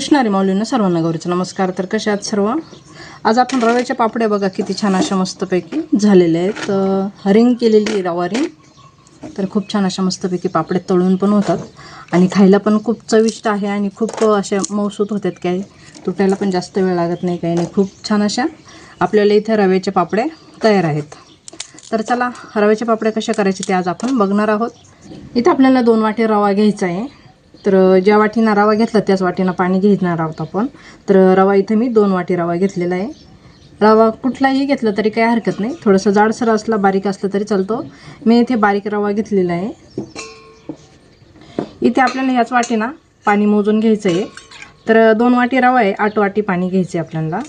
कृष्णारी माऊलींना सर्वांना गौरीचा नमस्कार. तर कशा आहात सर्व? आज आपण रव्याच्या पापड्या बघा किती छान अशा मस्तपैकी झालेल्या आहेत. रिंग केलेली रवा रिंग तर खूप छान अशा मस्तपैकी पापड्या तळून पण होतात. आणि खायला पण खूप चविष्ट आहे आणि खूप अशा मौसूत होतात काय. तुटायला पण जास्त वेळ लागत नाही काही नाही. खूप छान अशा आपल्याला इथे रव्याच्या पापड्या तयार आहेत. तर चला रव्याच्या पापड्या कशा करायच्या ते आज आपण बघणार आहोत. इथं आपल्याला दोन वाटे रवा घ्यायचा आहे. तर ज्या वाटीनं रवा घेतला त्याच वाटीनं पाणी घेणार आहोत आपण. तर रवा इथं मी दोन वाटी रवा घेतलेला आहे. रवा कुठलाही घेतला तरी काही हरकत नाही. थोडंसं जाडसर असला बारीक असलं तरी चालतो. मी इथे बारीक रवा घेतलेला आहे. इथे आपल्याला ह्याच वाटीनं पाणी मोजून घ्यायचं आहे तर दोन वाटी रवा आहे आठ वाटी पाणी घ्यायचं आहे आपल्याला.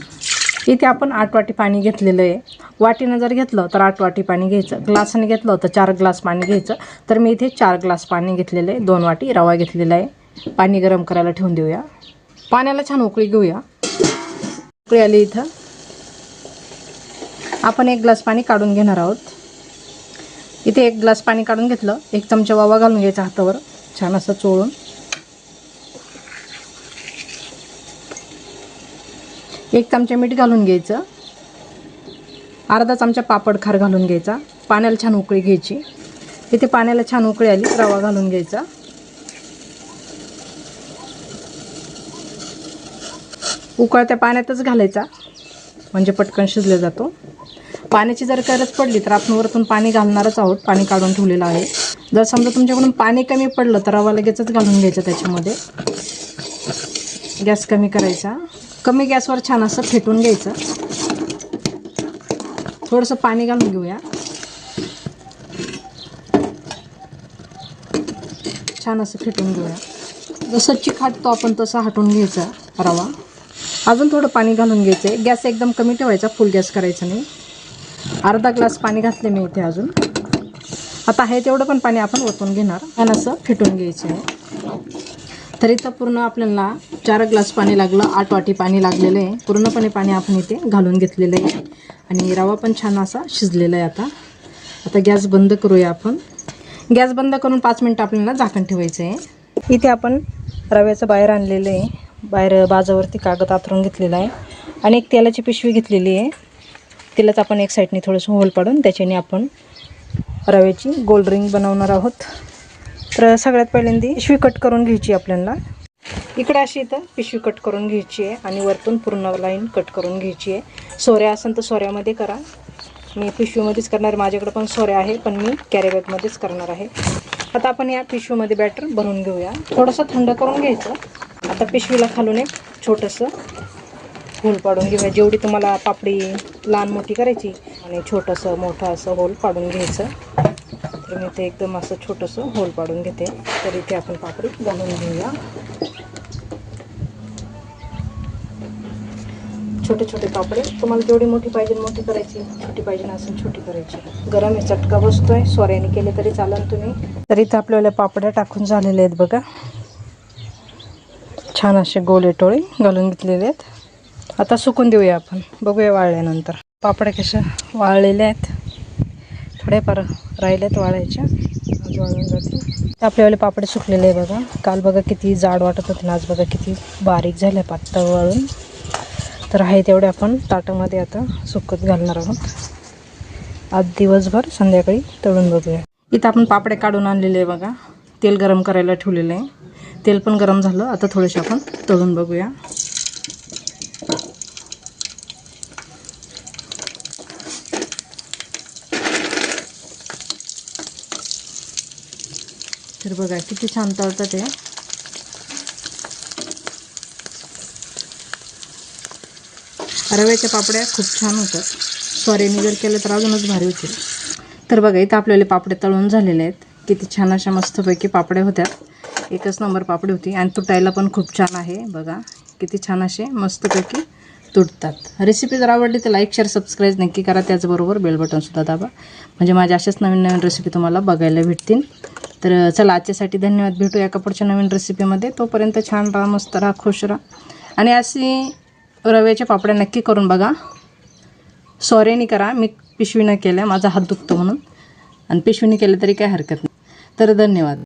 इथे आपण आठ वाटी पाणी घेतलेलं आहे. वाटीनं जर घेतलं तर आठ वाटी पाणी घ्यायचं. ग्लासाने घेतलं तर चार ग्लास पाणी घ्यायचं. तर मी इथे चार ग्लास पाणी घेतलेलं आहे. दोन वाटी रवा घेतलेला आहे. पाणी गरम करायला ठेवून देऊया. पाण्याला छान उकळी घेऊया. उकळी आली इथं. आपण एक ग्लास पाणी काढून घेणार आहोत. इथे एक ग्लास पाणी काढून घेतलं. एक चमचा वावा घालून घ्यायचा हातावर. छान असं चोळून. एक चमचा मीठ घालून घ्यायचं. अर्धा चमचा पापड खार घालून घ्यायचा. पाण्याला छान उकळी घ्यायची. इथे पाण्याला छान उकळी आली रवा घालून घ्यायचा. उकळत्या पाण्यातच घालायचा. म्हणजे पटकन शिजला जातो. पाण्याची जर गरज पडली तर आपण वरतून पाणी घालणारच आहोत. पाणी काढून ठेवलेलं आहे. जर समजा तुमच्याकडून पाणी कमी पडलं तर रवा लगेचच घालून घ्यायचं त्याच्यामध्ये. गॅस कमी करायचा. कमी गॅसवर छान असं फेटून घ्यायचं. थोडंसं पाणी घालून घेऊया. छान असं फेटून घेऊया. जसं चिक हटतो आपण तसं हटून घ्यायचा रवा. अजून थोडं पाणी घालून घ्यायचं आहे. गॅस एकदम कमी ठेवायचा फुल गॅस करायचा नाही. अर्धा ग्लास पाणी घातले मी इथे अजून. आता आहे तेवढं पण पाणी आपण ओतून घेणार आणि असं फेटून घ्यायचं आहे. तर इथं पूर्ण आपल्याला चार ग्लास पाणी लागलं आठ वाटी पाणी लागलेलं आहे. पूर्णपणे पाणी आपण इथे घालून घेतलेलं आहे. आणि रवा पण छान असा शिजलेला आहे आता. आता गॅस बंद करूया आपण. गॅस बंद करून पाच मिनटं आपल्याला झाकण ठेवायचं आहे. इथे आपण रव्याचं बाहेर आणलेलं आहे. बाहेर बाजावरती कागद आथरून घेतलेला आहे. आणि एक तेलाची पिशवी घेतलेली आहे. तेलाच आपण एक साईडने थोडंसं होल पाडून त्याच्याने आपण रव्याची गोल्ड रिंग बनवणार आहोत. तर सगळ्यात पहिल्यांदा पिशवी कट करून घ्यायची आपल्याला. इकडे अशी इथं पिशवी कट करून घ्यायची आहे आणि वरतून पूर्ण लाईन कट करून घ्यायची आहे. सोऱ्या असेल तर सोऱ्यामध्ये करा. मी पिशवीमध्येच करणार माझ्याकडे पण सोऱ्या आहे पण मी कॅरीबॅगमध्येच करणार आहे. आता आपण या पिशवीमध्ये बॅटर भरून घेऊया. थोडंसं थंड करून घ्यायचं. आता पिशवीला खालून एक छोटंसं होल पाडून घेऊया. जेवढी तुम्हाला पापडी लहान मोठी करायची आणि छोटंसं मोठं असं होल पाडून घ्यायचं. तर मी ते एकदम असं छोटंसं होल पाडून घेते. तर इथे आपण पापडी घालून घेऊया. छोटे छोटे पापडे तुम्हाला जेवढी मोठी पाहिजे मोठी करायची. छोटी पाहिजे असेल छोटी करायची. गरम आहे चटका बसतोय. सोऱ्याने केले तरी चालेल तुम्ही. तर इथं आपल्याला पापड्या टाकून झालेले आहेत बघा. छान असे गोले टोळे घालून घेतलेले आहेत. आता सुकून देऊया आपण. बघूया वाळल्यानंतर. पापड्या कशा वाळलेल्या आहेत. थोड्याफार राहिल्यात वाळायच्या आज वाळून जातील. आपल्यावाले पापडे सुकलेले आहे बघा. काल बघा किती जाड वाटत होते ना आज बघा किती बारीक झाल्या पातळ वाळून. तर आहे तेवढे आपण ताटामध्ये आता सुकत घालणार आहोत. आज दिवसभर संध्याकाळी तळून बघूया. इथं आपण पापडे काढून आणलेले आहे बघा. तेल गरम करायला ठेवलेलं आहे. तेल पण गरम झालं. आता थोडेसे आपण तळून बघूया. तर बघा किती छान तळतात ते रव्याच्या पापड्या खूप छान होतात. सॉरीने जर केलं तर अजूनच भारी होतील. तर बघा इथं आपल्याला पापड्या तळून झालेले आहेत. किती छान अशा मस्तपैकी पापड्या होत्या. एकच नंबर पापडी होती. आणि तुटायला पण खूप छान आहे. बघा किती छान असे मस्तपैकी तुटतात. रेसिपी जर आवडली तर लाईक शेअर सबस्क्राईब नक्की करा. त्याचबरोबर बेल बटनसुद्धा दाबा. म्हणजे माझ्या अशाच नवीन नवीन रेसिपी तुम्हाला बघायला भेटतील. तर चला आजच्यासाठी धन्यवाद. भेटू या कपडच्या नवीन रेसिपीमध्ये तोपर्यंत छान राहा मस्त राहा खुश राहा. आणि अशी रव्याच्या पापड्या नक्की करून बघा. सॉरीनी करा. मी पिशवीनं केल्या माझा हात दुखतो म्हणून. आणि पिशवीने केलं तरी काय हरकत नाही. तर धन्यवाद.